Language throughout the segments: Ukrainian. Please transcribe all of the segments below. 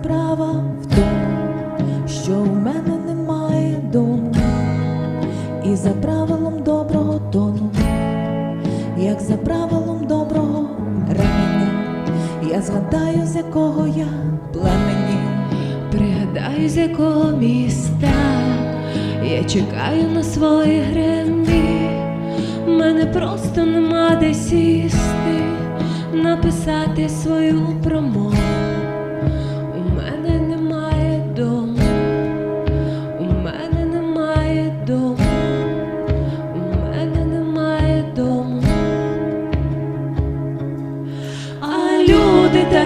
справа в тому, що в мене немає дому, і за правилом доброго тону, як за правилом доброго ремені, я згадаю, з якого я племені, пригадаю, з якого міста я чекаю на свої гривні, мене просто нема де сісти, написати свою промову.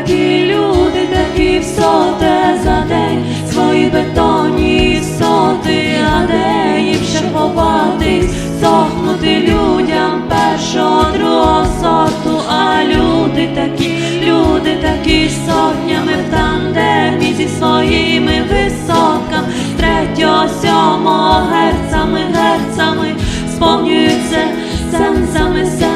Такі, люди такі всоте за день. Свої бетонні соти, а де їм ще ховатись, сохнути людям першого, другого сорту, а люди такі, люди такі сотнями в тандемі зі своїми висотками, третього, сьомого герцами, герцами, сповнюються сенсами.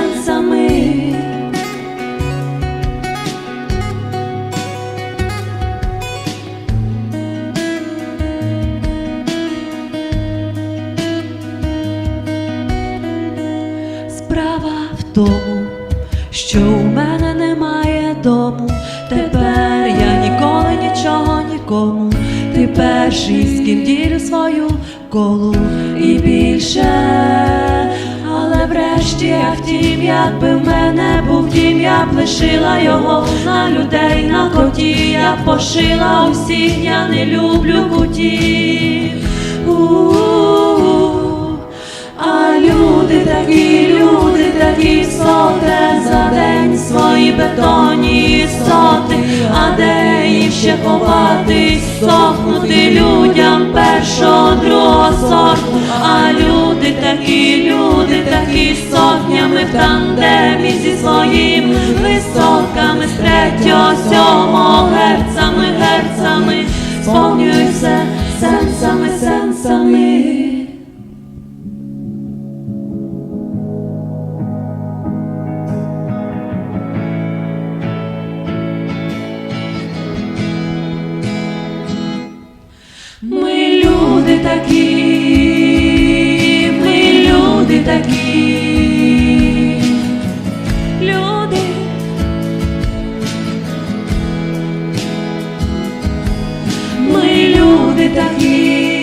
Тому, що у мене немає дому. Тепер я ніколи нічого нікому. Ти перший, з ким ділю свою колу і більше. Але врешті я втім, якби в мене був дім, я б лишила його на людей, на коті, я б пошила усіх, я не люблю кутів. Свої бетонні соти, а де їх ще ховати, сохнути людям першого, другого сорту, а люди такі, люди такі сотнями в тандемі зі своїми висотками, люди такі, ми люди такі, люди. Ми люди такі,